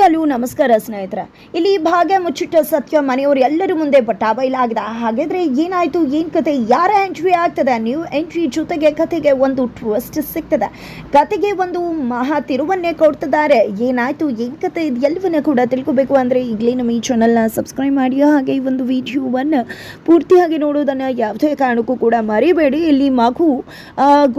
Hello ನಮಸ್ಕಾರ ಸ್ನೇಹಿತರೆ. ಇಲ್ಲಿ ಭಾಗ್ಯ ಮುಚ್ಚಿಟ್ಟ ಸತ್ಯ ಮನೆಯವರು ಎಲ್ಲರ ಮುಂದೆ ಬೈಲಾಗಿದೆ ಹಾಗಾದ್ರೆ ಏನಾಯ್ತು? ಏನ್ ಕತೆ? ಯಾರ ಎಂಟ್ರಿ ಆಗ್ತದೆ? ನ್ಯೂ ಎಂಟ್ರಿ ಜೊತೆಗೆ ಕತೆಗೆ ಒಂದು ಟ್ರಸ್ಟ್ ಸಿಗ್ತದೆ. ಕತೆಗೆ ಒಂದು ಮಹಾ ತಿರುವನ್ನೇ ಕೊಡ್ತಿದ್ದಾರೆ. ಏನಾಯ್ತು? ಏನ್ ಕತೆ? ಇದು ಎಲ್ಲವನ್ನ ಕೂಡ ತಿಳ್ಕೊಬೇಕು ಅಂದ್ರೆ ಈಗಲೇ ನಮ್ಮ ಈ ಚಾನಲ್ನ ಸಬ್ಸ್ಕ್ರೈಬ್ ಮಾಡಿ. ಹಾಗೆ ಈ ಒಂದು ವಿಡಿಯೋವನ್ನು ಪೂರ್ತಿಯಾಗಿ ನೋಡೋದನ್ನ ಯಾವುದೇ ಕಾರಣಕ್ಕೂ ಕೂಡ ಮರಿಬೇಡಿ. ಇಲ್ಲಿ ಮಗು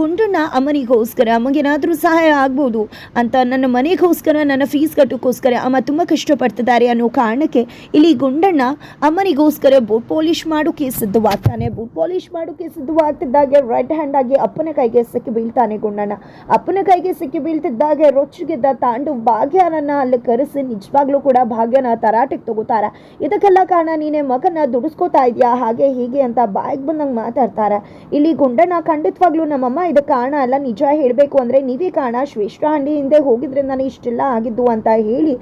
ಗುಂಡಣ್ಣ ಅಮ್ಮನಿಗೋಸ್ಕರ ಅಮ್ಮಗೇನಾದರೂ ಸಹಾಯ ಆಗ್ಬೋದು ಅಂತ ನನ್ನ ಮನೆಗೋಸ್ಕರ, ನನ್ನ ಫೀಸ್ ಕಟ್ಟೋಕ್ಕೋಸ್ಕರ ಅಮ್ಮ ತುಂಬ ಕಷ್ಟಪಡ್ತಿದ್ದಾರೆ ಅನ್ನೋ ಕಾರಣಕ್ಕೆ ಇಲ್ಲಿ ಗುಂಡಣ್ಣ ಅಮ್ಮನಿಗೋಸ್ಕರ ಬೂಟ್ ಪಾಲಿಶ್ ಮಾಡೋಕೆ ಸಿದ್ಧವಾಗ್ತಾನೆ. ಬೂಟ್ ಪಾಲಿಶ್ ಮಾಡೋಕೆ ಸಿದ್ಧವಾಗ್ತಿದ್ದಾಗೆ ರೈಟ್ ಹ್ಯಾಂಡ್ ಆಗಿ ಅಪ್ಪನ ಕೈಗೆ ಸಿಕ್ಕಿ ಬೀಳ್ತಾನೆ ಗುಂಡಣ್ಣ. ಅಪ್ಪನ ಕೈಗೆ ಸಿಕ್ಕಿ ಬೀಳ್ತಿದ್ದಾಗೆ ರೊಚ್ಚಿಗೆದ್ದ ತಾಂಡು ಭಾಗ್ಯನನ್ನ ಅಲ್ಲಿ ಕರೆಸಿ ನಿಜವಾಗ್ಲೂ ಕೂಡ ಭಾಗ್ಯನ ತರಾಟೆಗೆ ತಗೋತಾರ. ಇದಕ್ಕೆಲ್ಲ ಕಾರಣ ನೀನೆ ಮಗನ ದುಡಿಸ್ಕೋತಾ ಇದೆಯಾ? ಹಾಗೆ ಹೀಗೆ ಅಂತ ಬಾಯಿಗೆ ಬಂದಂಗೆ ಮಾತಾಡ್ತಾರೆ. ಇಲ್ಲಿ ಗುಂಡಣ್ಣ ಖಂಡಿತವಾಗ್ಲೂ ನಮ್ಮಮ್ಮ ಇದಕ್ಕೆ ಕಾರಣ ಅಲ್ಲ. ನಿಜ ಹೇಳಬೇಕು ಅಂದರೆ ನೀವೇ ಕಾರಣ. ಶ್ರೇಷ್ಠ ಹಂಡಿ ಹಿಂದೆ ಹೋಗಿದ್ರಿಂದಾನೇ ಇಷ್ಟೆಲ್ಲ ಆಗಿದ್ದು ಅಂತ ಹೇಳಿ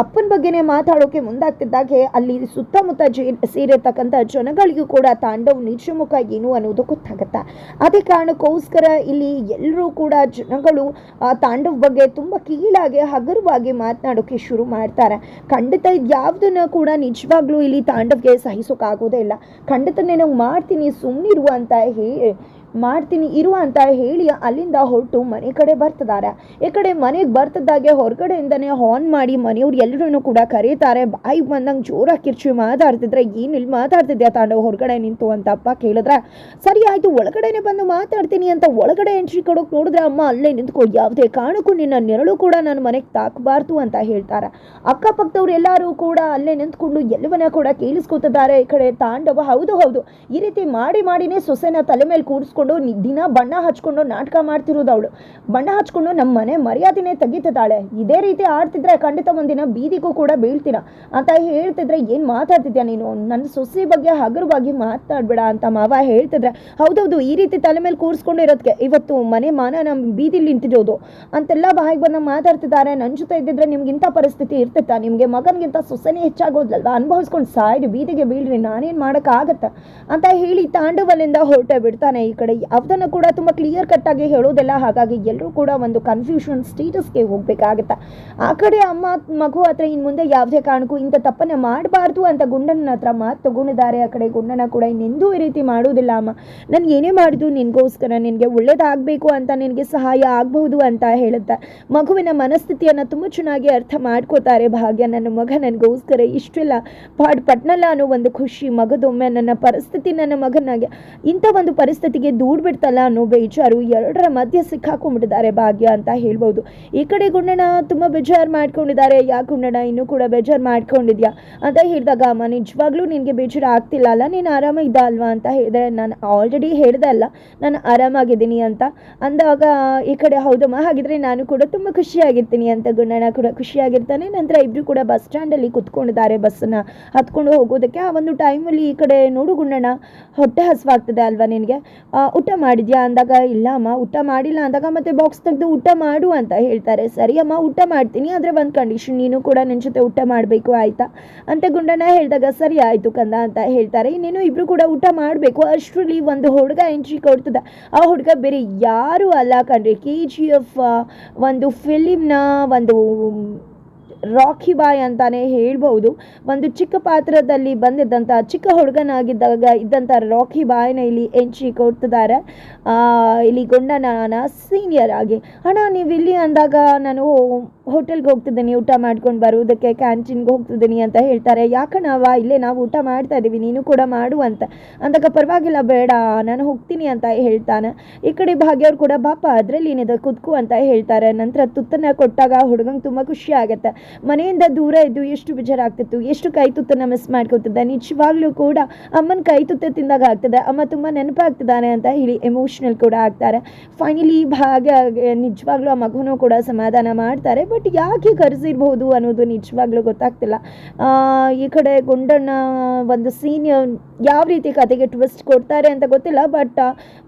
ಅಪ್ಪನ ಬಗ್ಗೆನೇ ಮಾತಾಡೋಕೆ ಮುಂದಾಗ್ತಿದ್ದಾಗೆ, ಅಲ್ಲಿ ಸುತ್ತಮುತ್ತ ಜೇ ಸೇರಿರ್ತಕ್ಕಂಥ ಜನಗಳಿಗೂ ಕೂಡ ತಾಂಡವ್ ನಿಜಮುಖ ಏನು ಅನ್ನೋದು ಗೊತ್ತಾಗತ್ತೆ? ಅದೇ ಕಾರಣಕ್ಕೋಸ್ಕರ ಇಲ್ಲಿ ಎಲ್ಲರೂ ಕೂಡ ಜನಗಳು ತಾಂಡವ್ ಬಗ್ಗೆ ತುಂಬ ಕೀಳಾಗಿ, ಹಗುರವಾಗಿ ಮಾತನಾಡೋಕೆ ಶುರು ಮಾಡ್ತಾರೆ. ಖಂಡಿತ ಇದು ಕೂಡ ನಿಜವಾಗ್ಲೂ ಇಲ್ಲಿ ತಾಂಡವ್ಗೆ ಸಹಿಸೋಕ್ಕಾಗೋದೇ ಇಲ್ಲ. ಖಂಡಿತ ನಾವು ಮಾಡ್ತೀನಿ ಸುಮ್ಮನಿರು ಅಂತ ಹೇಳಿ ಮಾಡ್ತೀನಿ ಇರು ಅಂತ ಹೇಳಿ ಅಲ್ಲಿಂದ ಹೊರಟು ಮನೆ ಕಡೆ ಬರ್ತಿದ್ದಾರೆ. ಈ ಕಡೆ ಮನೆಗೆ ಬರ್ತದಾಗೆ ಹೊರಗಡೆಯಿಂದನೇ ಹಾನ್ ಮಾಡಿ ಮನೆಯವ್ರು ಎಲ್ಲರೂ ಕೂಡ ಕರೀತಾರೆ. ಬಾಯಿ ಬಂದಂಗೆ ಜೋರಾಗಿ ಕಿರ್ಚಿ ಮಾತಾಡ್ತಿದ್ರೆ ಏನು ಇಲ್ಲಿ ಮಾತಾಡ್ತಿದ್ಯಾ ತಾಂಡವ್, ಹೊರಗಡೆ ನಿಂತು? ಅಂತ ಅಪ್ಪ ಕೇಳಿದ್ರೆ, ಸರಿ ಆಯಿತು, ಒಳಗಡೆನೆ ಬಂದು ಮಾತಾಡ್ತೀನಿ ಅಂತ ಒಳಗಡೆ ಎಂಟ್ರಿ ಕೊಡೋಕೆ ನೋಡಿದ್ರೆ ಅಮ್ಮ ಅಲ್ಲೇ ನಿಂತ್ಕೊ, ಯಾವುದೇ ಕಾರಣಕ್ಕೂ ನಿನ್ನ ನೆರಳು ಕೂಡ ನನ್ನ ಮನೆಗೆ ತಾಕಬಾರ್ದು ಅಂತ ಹೇಳ್ತಾರೆ. ಅಕ್ಕಪಕ್ಕದವ್ರು ಎಲ್ಲರೂ ಕೂಡ ಅಲ್ಲೇ ನಿಂತ್ಕೊಂಡು ಎಲ್ಲವನ್ನ ಕೂಡ ಕೇಳಿಸ್ಕೊತಿದ್ದಾರೆ. ಈ ಕಡೆ ತಾಂಡವ, ಹೌದು ಹೌದು. ಈ ರೀತಿ ಮಾಡಿ, ಮಾಡಿನೇ ಸೊಸೆನ ತಲೆ ಮೇಲೆ ಕೂರಿಸ್ಕೊಂಡು ನಿ- ದಿನ ಬಣ್ಣ ಹಚ್ಕೊಂಡು ನಾಟಕ ಮಾಡ್ತಿರೋದು ಅವಳು. ಬಣ್ಣ ಹಚ್ಕೊಂಡು ನಮ್ಮ ಮನೆ ಮರ್ಯಾದೆನೇ ತೆಗಿತಿದ್ದಾಳೆ. ಇದೇ ರೀತಿ ಆಡ್ತಿದ್ರೆ ಖಂಡಿತ ಒಂದಿನ ಬೀದಿಗೂ ಕೂಡ ಬೀಳ್ತೀರಾ? ಅಂತ ಹೇಳ್ತಿದ್ರೆ ಏನು ಮಾತಾಡ್ತಿದ್ಯಾ ನೀನು? ನನ್ನ ಸೊಸೆ ಬಗ್ಗೆ ಹಗುರವಾಗಿ ಮಾತಾಡ್ಬೇಡ ಅಂತ ಮಾವ ಹೇಳ್ತಿದ್ರೆ, ಹೌದೌದು, ಈ ರೀತಿ ತಲೆ ಮೇಲೆ ಕೂರಿಸ್ಕೊಂಡು ಇರೋದಕ್ಕೆ ಇವತ್ತು ಮನೆ ಮಾನ ನಮ್ಮ ಬೀದಿಲಿ ನಿಂತಿರೋದು. ಅಂತೆಲ್ಲ ಬಾಯಿಗೆ ಬಂದ ಮಾತಾಡ್ತಿದ್ದಾರೆ. ನನ್ನ ಜೊತೆ ಇದ್ದಿದ್ರೆ ನಿಮ್ಗೆ ಇಂಥ ಪರಿಸ್ಥಿತಿ ಇರ್ತಿತ್ತ? ನಿಮಗೆ ಮಗನಿಗಿಂತ ಸೊಸೆನೇ ಹೆಚ್ಚಾಗೋದಲ್ವಾ ಅನುಭವಿಸ್ಕೊಂಡು ಸಾಯ್ರಿ ಬೀದಿಗೆ ಬೀಳ್ರಿ, ನಾನೇನು ಮಾಡೋಕ್ಕಾಗತ್ತೆ? ಅಂತ ಹೇಳಿ ತಾಂಡವಲ್ಲಿಂದ ಹೊರಟೆ ಬಿಡ್ತಾನೆ ಈ ಯಾವುದನ್ನು ಕೂಡ ತುಂಬ ಕ್ಲಿಯರ್ ಕಟ್ಟಾಗಿ ಹೇಳೋದಿಲ್ಲ ಹಾಗಾಗಿ ಎಲ್ಲರೂ ಕೂಡ ಒಂದು ಕನ್ಫ್ಯೂಷನ್ ಸ್ಟೇಟಸ್ಗೆ ಹೋಗ್ಬೇಕಾಗತ್ತೆ. ಆ ಕಡೆ ಅಮ್ಮ, ಮಗು ಹತ್ರ ಇನ್ನು ಮುಂದೆ ಯಾವುದೇ ಕಾರಣಕ್ಕೂ ಇಂಥ ತಪ್ಪನ್ನ ಮಾಡಬಾರ್ದು ಅಂತ ಗುಂಡನ ಹತ್ರ ಮಾತು ತಗೊಂಡಿದ್ದಾರೆ. ಆ ಕಡೆ ಗುಂಡನ ಕೂಡ ಇನ್ನೆಂದೂ ಈ ರೀತಿ ಮಾಡೋದಿಲ್ಲ ಅಮ್ಮ. ನಾನು ಏನೇ ಮಾಡಿದ್ರು ನಿನಗೋಸ್ಕರ ನಿನಗೆ ಒಳ್ಳೇದಾಗಬೇಕು ಅಂತ ನಿನಗೆ ಸಹಾಯ ಆಗಬಹುದು ಅಂತ ಹೇಳುತ್ತೆ. ಮಗುವಿನ ಮನಸ್ಥಿತಿಯನ್ನು ತುಂಬ ಚೆನ್ನಾಗಿ ಅರ್ಥ ಮಾಡ್ಕೋತಾರೆ ಭಾಗ್ಯ. ನನ್ನ ಮಗ ನನಗೋಸ್ಕರ ಇಷ್ಟೆಲ್ಲ. ಪಾಡ್ ಪಟ್ನಲ್ಲ ಅನ್ನೋ ಒಂದು ಖುಷಿ, ಮಗದೊಮ್ಮೆ ನನ್ನ ಪರಿಸ್ಥಿತಿ, ನನ್ನ ಮಗನಾಗೆ ಇಂಥ ಒಂದು ಪರಿಸ್ಥಿತಿಗೆ ದೂಡ್ ಬಿಡ್ತಲ್ಲ ಅನ್ನೋ ಬೇಜಾರು ಎರಡರ ಮಧ್ಯೆ ಸಿಕ್ಕಾಕೊಂಡ್ಬಿಟ್ಟಿದ್ದಾರೆ ಭಾಗ್ಯ ಅಂತ ಹೇಳ್ಬೋದು. ಈ ಕಡೆ ಗುಂಡಣ್ಣ ತುಂಬ ಬೇಜಾರು ಮಾಡ್ಕೊಂಡಿದ್ದಾರೆ. ಯಾಕೆ ಗುಂಡಣ್ಣ, ಇನ್ನೂ ಕೂಡ ಬೇಜಾರು ಮಾಡ್ಕೊಂಡಿದ್ಯಾ? ಅಂತ ಹೇಳಿದಾಗ, ಅಮ್ಮ, ನಿಜವಾಗ್ಲೂ ನಿನಗೆ ಬೇಜಾರು ಆಗ್ತಿಲ್ಲ ಅಲ್ಲ? ನೀನು ಆರಾಮಾಗಿದ್ದ ಅಲ್ವಾ ಅಂತ ಹೇಳಿದ್ರೆ, ನಾನು ಆಲ್ರೆಡಿ ಹೇಳ್ದೆ ಅಲ್ಲ, ನಾನು ಆರಾಮಾಗಿದ್ದೀನಿ ಅಂತ. ಅಂದಾಗ, ಈ ಕಡೆ ಹೌದಮ್ಮ, ಹಾಗಿದ್ರೆ ನಾನು ಕೂಡ ತುಂಬ ಖುಷಿಯಾಗಿರ್ತೀನಿ ಅಂತ ಗುಂಡಣ್ಣ ಕೂಡ ಖುಷಿಯಾಗಿರ್ತಾನೆ. ನಂತರ ಇಬ್ಬರು ಕೂಡ ಬಸ್ ಸ್ಟ್ಯಾಂಡಲ್ಲಿ ಕುತ್ಕೊಂಡಿದ್ದಾರೆ ಬಸ್ಸನ್ನು ಹತ್ಕೊಂಡು ಹೋಗೋದಕ್ಕೆ. ಆ ಒಂದು ಟೈಮಲ್ಲಿ ಈ ಕಡೆ ನೋಡು ಗುಂಡಣ್ಣ, ಹೊಟ್ಟೆ ಹಸುವಾಗ್ತದೆ ಅಲ್ವಾ ನಿನಗೆ? ಊಟ ಮಾಡಿದ್ಯಾ ಅಂದಾಗ, ಇಲ್ಲ ಅಮ್ಮ, ಊಟ ಮಾಡಿಲ್ಲ ಅಂದಾಗ ಮತ್ತೆ ಬಾಕ್ಸ್ ತೆಗೆದು ಊಟ ಮಾಡು ಅಂತ ಹೇಳ್ತಾರೆ. ಸರಿ ಅಮ್ಮ, ಊಟ ಮಾಡ್ತೀನಿ, ಆದರೆ ಒಂದು ಕಂಡೀಷನ್ ನೀನು ಕೂಡ ನನ್ನ ಜೊತೆ ಊಟ ಮಾಡಬೇಕು, ಆಯಿತಾ? ಅಂತ ಗುಂಡಣ್ಣ ಹೇಳಿದಾಗ, ಸರಿ ಆಯಿತು ಕಂದ ಅಂತ ಹೇಳ್ತಾರೆ. ಇನ್ನೇನು ಇಬ್ಬರು ಕೂಡ ಊಟ ಮಾಡಬೇಕು. ಅಷ್ಟರಲ್ಲಿ ಒಂದು ಹುಡುಗ ಎಂಟ್ರಿ ಕೊಡ್ತದೆ. ಆ ಹುಡುಗ ಬೇರೆ ಯಾರೂ ಅಲ್ಲ ಕಣ್ರಿ. ಕೆ ಜಿ ಎಫ್ ಒಂದು ಫಿಲಿಮ್ನ ಒಂದು ರಾಕಿ ಬಾಯ್ ಅಂತಾನೆ ಹೇಳ್ಬೌದು ಒಂದು ಚಿಕ್ಕ ಪಾತ್ರದಲ್ಲಿ ಬಂದಿದ್ದಂಥ ಚಿಕ್ಕ ಹುಡುಗನಾಗಿದ್ದಾಗ ಇದ್ದಂಥ ರಾಕಿ ಬಾಯ್ನ ಇಲ್ಲಿ ಎಂಟ್ರಿ ಕೊಡ್ತಿದ್ದಾರೆ. ಇಲ್ಲಿ ಗೊಂಡನಾನ ಸೀನಿಯರ್ ಆಗಿ. ಅಣ್ಣ ನೀವು ಇಲ್ಲಿ ಅಂದಾಗ ನಾನು ಹೋಟೆಲ್ಗೆ ಹೋಗ್ತಿದ್ದೀನಿ, ಊಟ ಮಾಡ್ಕೊಂಡು ಬರುವುದಕ್ಕೆ ಕ್ಯಾಂಟೀನ್ಗೆ ಹೋಗ್ತಿದ್ದೀನಿ ಅಂತ ಹೇಳ್ತಾರೆ. ಯಾಕಣವ ಇಲ್ಲೇ ನಾವು ಊಟ ಮಾಡ್ತಾ ಇದ್ದೀವಿ, ನೀನು ಕೂಡ ಮಾಡು ಅಂತ. ಅಂದಾಗ ಪರವಾಗಿಲ್ಲ, ಬೇಡ, ನಾನು ಹೋಗ್ತೀನಿ ಅಂತ ಹೇಳ್ತಾನೆ. ಈ ಕಡೆ ಭಾಗ್ಯವ್ರು ಕೂಡ, ಬಾಪ, ಅದರಲ್ಲಿ ಏನಿದೆ, ಕುತ್ಕು ಅಂತ ಹೇಳ್ತಾರೆ. ನಂತರ ತುತ್ತನ್ನ ಕೊಟ್ಟಾಗ ಹುಡುಗಂಗೆ ತುಂಬ ಖುಷಿ ಆಗುತ್ತೆ. ಮನೆಯಿಂದ ದೂರ ಇದ್ದು ಎಷ್ಟು ಬೇಜಾರಾಗ್ತಿತ್ತು, ಎಷ್ಟು ಕೈ ತುತ್ತನ್ನು ಮಿಸ್ ಮಾಡ್ಕೊತಿದ್ದೆ. ನಿಜವಾಗ್ಲೂ ಕೂಡ ಅಮ್ಮನ ಕೈ ತುತ್ತ ತಿಂದಾಗ ಆಗ್ತದೆ, ಅಮ್ಮ ತುಂಬ ನೆನಪಾಗ್ತಿದ್ದಾನೆ ಅಂತ ಹೇಳಿ ಎಮೋಷ್ನಲ್ ಕೂಡ ಆಗ್ತಾರೆ. ಫೈನಲಿ ಭಾಗ ನಿಜವಾಗ್ಲೂ ಆ ಮಗುನೂ ಕೂಡ ಸಮಾಧಾನ ಮಾಡ್ತಾರೆ ಬಟ್ ಯಾಕೆ ಕರೆಸಿರ್ಬೋದು ಅನ್ನೋದು ನಿಜವಾಗ್ಲೂ ಗೊತ್ತಾಗ್ತಿಲ್ಲ. ಈ ಕಡೆ ಗುಂಡಣ್ಣ ಒಂದು ಸೀನ್ ಯಾವ ರೀತಿ ಕತೆಗೆ ಟ್ವಿಸ್ಟ್ ಕೊಡ್ತಾರೆ ಅಂತ ಗೊತ್ತಿಲ್ಲ ಬಟ್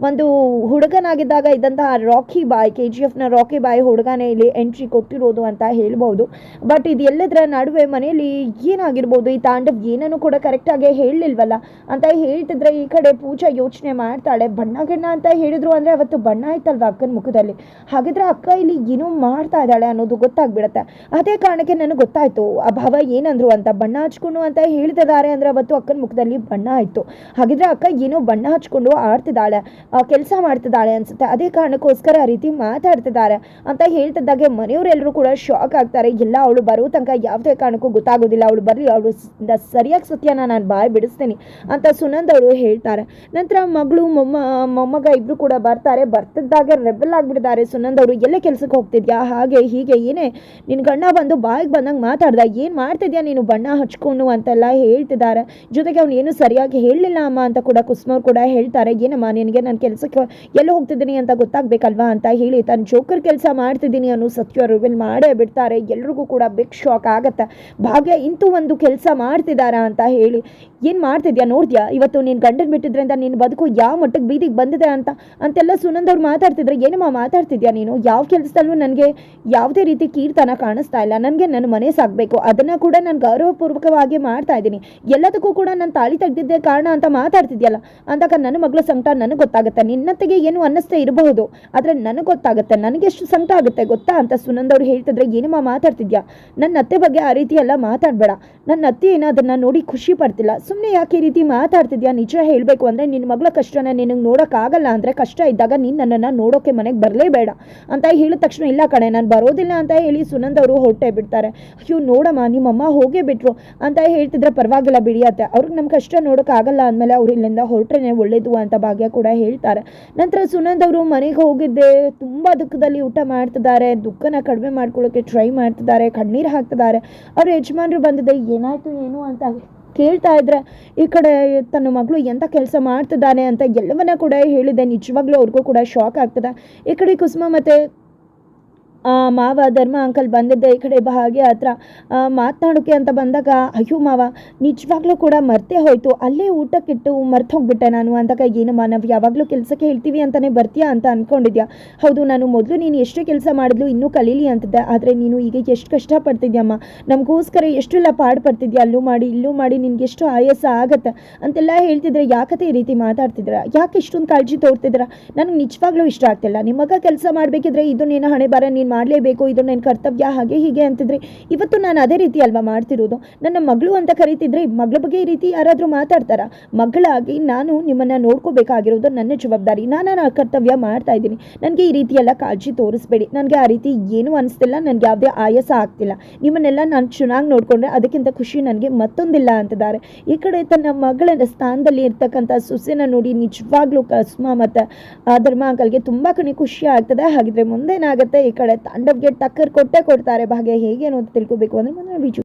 ಒಂದು ಹುಡುಗನಾಗಿದ್ದಾಗ ಇದ್ದಂತಹ ರಾಕಿ ಬಾಯ್ ಕೆ ಜಿ ಎಫ್ನ ರಾಕಿ ಬಾಯ್ ಹುಡುಗನೇ ಇಲ್ಲಿ ಎಂಟ್ರಿ ಕೊಟ್ಟಿರೋದು ಅಂತ ಹೇಳ್ಬೋದು. ಬಟ್ ಇದು ಎಲ್ಲದರ ನಡುವೆ ಮನೆಯಲ್ಲಿ ಏನಾಗಿರ್ಬೋದು? ಈ ತಾಂಡವ್ ಏನನ್ನು ಕೂಡ ಕರೆಕ್ಟಾಗಿ ಹೇಳಲಿಲ್ವಲ್ಲ ಅಂತ ಹೇಳ್ತಿದ್ರೆ ಈ ಕಡೆ ಪೂಜಾ ಯೋಚನೆ ಮಾಡ್ತಾಳೆ. ಬಣ್ಣ ಗಿಣ್ಣ ಅಂತ ಹೇಳಿದ್ರು ಅಂದರೆ ಅವತ್ತು ಬಣ್ಣ ಆಯ್ತಲ್ವ ಅಕ್ಕನ ಮುಖದಲ್ಲಿ? ಹಾಗಿದ್ರೆ ಅಕ್ಕ ಇಲ್ಲಿ ಏನೋ ಮಾಡ್ತಾ ಇದ್ದಾಳೆ ಅನ್ನೋದು ಗೊತ್ತಾಗ್ಬಿಡತ್ತೆ. ಅದೇ ಕಾರಣಕ್ಕೆ ನನಗೆ ಗೊತ್ತಾಯ್ತು. ಆ ಭಾವ ಏನಂದ್ರು ಅಂತ ಬಣ್ಣ ಹಚ್ಕೊಂಡು ಅಂತ ಹೇಳ್ತಿದ್ದಾರೆ ಅಂದರೆ ಅವತ್ತು ಅಕ್ಕನ ಮುಖದಲ್ಲಿ ಬಣ್ಣ ಆಯಿತು. ಹಾಗಿದ್ರೆ ಅಕ್ಕ ಏನೋ ಬಣ್ಣ ಹಚ್ಕೊಂಡು ಆಡ್ತಿದ್ದಾಳೆ ಕೆಲಸ ಮಾಡ್ತಿದ್ದಾಳೆ ಅನ್ಸುತ್ತೆ. ಅದೇ ಕಾರಣಕ್ಕೋಸ್ಕರ ಆ ರೀತಿ ಮಾತಾಡ್ತಿದ್ದಾರೆ ಅಂತ ಹೇಳ್ತಿದ್ದಾಗೆ ಮನೆಯವರೆಲ್ಲರೂ ಕೂಡ ಶಾಕ್ ಆಗ್ತಾರೆ. ಎಲ್ಲ ಅವಳು ಬರೋ ತನಕ ಯಾವುದೇ ಕಾರಣಕ್ಕೂ ಗೊತ್ತಾಗೋದಿಲ್ಲ. ಅವಳು ಬರಲಿ, ಅವಳು ಸರಿಯಾಗಿ ಸತ್ಯನ ನಾನು ಬಾಯಿ ಬಿಡಿಸ್ತೀನಿ ಅಂತ ಸುನಂದ್ ಅವರು ಹೇಳ್ತಾರೆ. ನಂತರ ಮಗಳು, ಮೊಮ್ಮ, ಮೊಮ್ಮಗ ಇಬ್ರು ಕೂಡ ಬರ್ತಾರೆ. ಬರ್ತಿದ್ದಾಗ ರೆಬೆಲ್ ಆಗಿಬಿಡಿದ್ದಾರೆ ಸುನಂದ್ ಅವರು, ಎಲ್ಲ ಕೆಲಸಕ್ಕೆ ಹೋಗ್ತಿದ್ಯಾ? ಹಾಗೆ, ಹೀಗೆ, ಏನೇ? ನಿನ್ನ ಗಂಡ ಬಂದು ಬಾಯಿಗೆ ಬಂದಂಗೆ ಮಾತಾಡ್ದ? ಏನು ಮಾಡ್ತಿದ್ಯಾ ನೀನು? ಬಣ್ಣ ಹಚ್ಕೊಂಡು ಅಂತೆಲ್ಲ ಹೇಳ್ತಿದ್ದಾರೆ. ಜೊತೆಗೆ ಅವ್ನು ಏನು ಸರಿಯಾಗಿ ಹೇಳಲಿಲ್ಲ ಅಮ್ಮ ಅಂತ ಕೂಡ ಕುಸ್ಮವ್ರು ಕೂಡ ಹೇಳ್ತಾರೆ. ಏನಮ್ಮ, ನಿನಗೆ ನಾನು ಕೆಲಸಕ್ಕೆ ಎಲ್ಲಿ ಹೋಗ್ತಿದ್ದೀನಿ ಅಂತ ಗೊತ್ತಾಗಬೇಕಲ್ವಾ? ಅಂತ ಹೇಳಿ ತನ್ನ ಜೋಕರ್ ಕೆಲಸ ಮಾಡ್ತಿದ್ದೀನಿ ಅನ್ನೋ ಸತ್ಯ ರಿವೀಲ್ ಮಾಡೇ ಬಿಡ್ತಾರೆ. ಎಲ್ರಿಗೂ ಕೂಡ ಬಿಗ್ ಶಾಕ್ ಆಗತ್ತೆ? ಭಾಗ್ಯ ಇಂತೂ ಒಂದು ಕೆಲಸ ಮಾಡ್ತಿದ್ದಾರಾ ಅಂತ ಹೇಳಿ, ಏನು ಮಾಡ್ತಿದ್ಯಾ ನೋಡ್ದ್ಯಾ? ಇವತ್ತು ನೀನು ಗಂಡನ ಬಿಟ್ಟಿದ್ರಿಂದ ನಿನ್ನ ಬದುಕು ಯಾವ ಮಟ್ಟಕ್ಕೆ ಬೀದಿಗೆ ಬಂದಿದೆ ಅಂತ? ಅಂತೆಲ್ಲ ಸುನಂದ್ ಅವ್ರು ಮಾತಾಡ್ತಿದ್ರೆ ಏನಮ್ಮ ಮಾತಾಡ್ತಿದ್ಯಾ ನೀನು? ಯಾವ ಕೆಲಸದಲ್ಲೂ ನನಗೆ ಯಾವುದೇ ರೀತಿ ಕೀರ್ತನ ಕಾಣಿಸ್ತಾ ಇಲ್ಲ. ನನಗೆ ನನ್ನ ಮನೆ ಸಾಗಬೇಕು ಅದನ್ನು ಕೂಡ ನಾನು ಗೌರವಪೂರ್ವಕವಾಗಿ ಮಾಡ್ತಾ ಇದ್ದೀನಿ. ಎಲ್ಲದಕ್ಕೂ ಕೂಡ ನಾನು ತಾಳಿ ತೆಗ್ದಿದ್ದೆ ಕಾರಣ ಅಂತ ಮಾತಾಡ್ತಿದ್ಯಲ್ಲ? ಅಂದಾಗ ನನ್ನ ಮಗಳ ಸಂಕಟ ನನಗೆ ಗೊತ್ತಾಗುತ್ತೆ? ನಿನ್ನತ್ತಿಗೆ ಏನು ಅನ್ನಿಸ್ತೇ ಇರಬಹುದು? ಆದರೆ ನನಗೆ ಗೊತ್ತಾಗುತ್ತೆ? ನನಗೆ ಎಷ್ಟು ಸಂಕಟ ಆಗುತ್ತೆ ಗೊತ್ತಾ ಅಂತ ಸುನಂದ್ ಅವ್ರು ಹೇಳ್ತಿದ್ರೆ ಏನಮ್ಮ ಮಾತಾಡ್ತಿದ್ಯಾ? ನನ್ನ ಅತ್ತೆ ಬಗ್ಗೆ ಆ ರೀತಿ ಎಲ್ಲ ಮಾತಾಡಬೇಡ. ನನ್ನ ಅತ್ತೆ ಏನೋ ಅದನ್ನು ನೋಡಿ ಖುಷಿ ಪಡ್ತಿಲ್ಲ. ಸುಮ್ಮನೆ ಯಾಕೆ ಈ ರೀತಿ ಮಾತಾಡ್ತಿದ್ಯಾ? ನಿಜ ಹೇಳಬೇಕು ಅಂದರೆ ನಿನ್ನ ಮಗಳ ಕಷ್ಟನ ನಿನಗೆ ನೋಡೋಕ್ಕಾಗಲ್ಲ ಅಂದರೆ ಕಷ್ಟ ಇದ್ದಾಗ ನೀನು ನನ್ನನ್ನು ನೋಡೋಕ್ಕೆ ಮನೆಗೆ ಬರಲೇಬೇಡ ಅಂತ ಹೇಳಿದ ತಕ್ಷಣ ಇಲ್ಲ ಕಣೆ, ನಾನು ಬರೋದಿಲ್ಲ ಅಂತ ಹೇಳಿ ಸುನಂದ್ ಅವರು ಹೊರಟೇ ಬಿಡ್ತಾರೆ. ಅಯ್ಯೋ ನೋಡಮ್ಮ, ನಿಮ್ಮಮ್ಮ ಹೋಗೇ ಬಿಟ್ರು ಅಂತ ಹೇಳ್ತಿದ್ರೆ ಪರವಾಗಿಲ್ಲ ಬಿಡಿಯತ್ತೆ ಅವ್ರಿಗೆ ನಮ್ಮ ಕಷ್ಟ ನೋಡೋಕ್ಕಾಗಲ್ಲ ಅಂದಮೇಲೆ ಅವ್ರು ಇಲ್ಲಿಂದ ಹೊರಟ್ರೆ ಒಳ್ಳೇದು ಅಂತ ಭಾಗ್ಯ ಕೂಡ ಹೇಳ್ತಾರೆ. ನಂತರ ಸುನಂದ್ ಅವರು ಮನೆಗೆ ಹೋಗಿದ್ದೆ, ತುಂಬ ದುಃಖದಲ್ಲಿ ಊಟ ಮಾಡ್ತಿದ್ದಾರೆ, ದುಃಖನ ಕಡಿಮೆ ಮಾಡ್ಕೊಳ್ಳೋಕ್ಕೆ ಟ್ರೈ ಮಾಡ್ತಿದ್ದಾರೆ ಕಣ್ಣೀರು ಹಾಕ್ತಿದ್ದಾರೆ ಅವ್ರ ಯಜಮಾನ್ರು ಬಂದಿದೆ, ಏನಾಯ್ತು, ಏನು ಅಂತ ಕೇಳ್ತಾ ಇದ್ರೆ, ಈ ಕಡೆ ತನ್ನ ಮಗಳು ಎಂಥ ಕೆಲಸ ಮಾಡ್ತಿದ್ದಾನೆ ಅಂತ ಎಲ್ಲವನ್ನ ಕೂಡ ಹೇಳಿದೆ. ನಿಜವಾಗ್ಲೂ ಅವ್ರಿಗೂ ಕೂಡ ಶಾಕ್ ಆಗ್ತದೆ. ಈ ಕಡೆ ಕುಸುಮ ಮತ್ತು ಮಾವ, ಧರ್ಮ, ಅಂಕಲ್ ಬಂದಿದ್ದೆ ಈ ಕಡೆ ಭಾಗ್ಯ ಹತ್ರ. ಮಾತನಾಡೋಕ್ಕೆ ಮಾತನಾಡೋಕೆ ಅಂತ ಬಂದಾಗ, ಅಯ್ಯೋ ಮಾವ, ನಿಜವಾಗ್ಲೂ ಕೂಡ ಮರ್ತೇ ಹೋಯ್ತು. ಅಲ್ಲೇ ಊಟಕ್ಕಿಟ್ಟು ಮರ್ತು ಹೋಗ್ಬಿಟ್ಟೆ ನಾನು. ಅಂದಾಗ ಏನಮ್ಮ ನಾವು ಯಾವಾಗಲೂ ಕೆಲಸಕ್ಕೆ ಹೇಳ್ತೀವಿ ಅಂತಲೇ ಬರ್ತೀಯಾ ಅಂತ ಅಂದ್ಕೊಂಡಿದ್ಯಾ ಹೌದು, ನಾನು ಮೊದಲು ನೀನು ಎಷ್ಟು ಕೆಲಸ ಮಾಡಿದ್ಲು, ಇನ್ನೂ ಕಲೀಲಿ ಅಂತಿದ್ದೆ. ಆದರೆ ನೀನು ಈಗ ಎಷ್ಟು ಕಷ್ಟಪಡ್ತಿದ್ಯಮ್ಮ ನಮಗೋಸ್ಕರ ಎಷ್ಟೆಲ್ಲ ಪಾಡು ಪಡ್ತಿದ್ಯಾ? ಅಲ್ಲೂ ಮಾಡಿ, ಇಲ್ಲೂ ಮಾಡಿ ನಿನಗೆ ಎಷ್ಟು ಆಯಾಸ ಆಗತ್ತೆ. ಅಂತೆಲ್ಲ ಹೇಳ್ತಿದ್ರೆ ಯಾಕತೆ ಈ ರೀತಿ ಮಾತಾಡ್ತಿದ್ರ? ಯಾಕೆ ಇಷ್ಟೊಂದು ಕಾಳಜಿ ತೋರ್ತಿದ್ರ? ನನಗೆ ನಿಜವಾಗ್ಲೂ ಇಷ್ಟ ಆಗ್ತಿಲ್ಲ. ನಿಮ್ಮಗ ಕೆಲಸ ಮಾಡಬೇಕಿದ್ರೆ ಇದು ನೀನು ಹಣೆ ಬರ ನೀನು ಮಾಡಲೇಬೇಕು, ಇದು ನನ್ನ ಕರ್ತವ್ಯ, ಹಾಗೆ ಹೀಗೆ ಅಂತಿದ್ರೆ. ಇವತ್ತು ನಾನು ಅದೇ ರೀತಿ ಅಲ್ವಾ ಮಾಡ್ತಿರೋದು? ನನ್ನ ಮಗಳು ಅಂತ ಕರೀತಿದ್ರೆ ಮಗಳ ಬಗ್ಗೆ ಈ ರೀತಿ ಯಾರಾದರೂ ಮಾತಾಡ್ತಾರಾ? ಮಗಳಾಗಿ ನಾನು ನಿಮ್ಮನ್ನು ನೋಡ್ಕೋಬೇಕಾಗಿರೋದು ನನ್ನ ಜವಾಬ್ದಾರಿ. ನಾನು ನನ್ನ ಕರ್ತವ್ಯ ಮಾಡ್ತಾ ಇದ್ದೀನಿ. ನನಗೆ ಈ ರೀತಿ ಎಲ್ಲ ಕಾಳಜಿ ತೋರಿಸ್ಬೇಡಿ. ನನಗೆ ಆ ರೀತಿ ಏನೂ ಅನಿಸ್ತಿಲ್ಲ. ನನಗೆ ಯಾವುದೇ ಆಯಾಸ ಆಗ್ತಿಲ್ಲ. ನಿಮ್ಮನ್ನೆಲ್ಲ ನಾನು ಚೆನ್ನಾಗಿ ನೋಡಿಕೊಂಡ್ರೆ ಅದಕ್ಕಿಂತ ಖುಷಿ ನನಗೆ ಮತ್ತೊಂದಿಲ್ಲ ಅಂತಿದ್ದಾರೆ. ಈ ಕಡೆ ತನ್ನ ಮಗಳ ಸ್ಥಾನದಲ್ಲಿ ಇರ್ತಕ್ಕಂಥ ಸೊಸೆನ ನೋಡಿ ನಿಜವಾಗ್ಲೂ ಕಸ್ಮ ಮತ್ತು ಧರ್ಮ ಅಂಕಲ್ಗೆ ತುಂಬ ಕಣಿ ಖುಷಿ ಆಗ್ತದೆ. ಹಾಗಿದ್ರೆ ಮುಂದೇನಾಗುತ್ತೆ? ಈ ಕಡೆ ತಾಂಡವ್ಗೆ ಟಕ್ಕರ್ ಕೊಟ್ಟೇ ಕೊಡ್ತಾರೆ ಭಾಗ್ಯ. ಹೇಗೆ ಅನ್ನೋದು ತಿಳ್ಕೊಬೇಕು ಅಂದರೆ ಮುಂದಿನ ಬೀಚು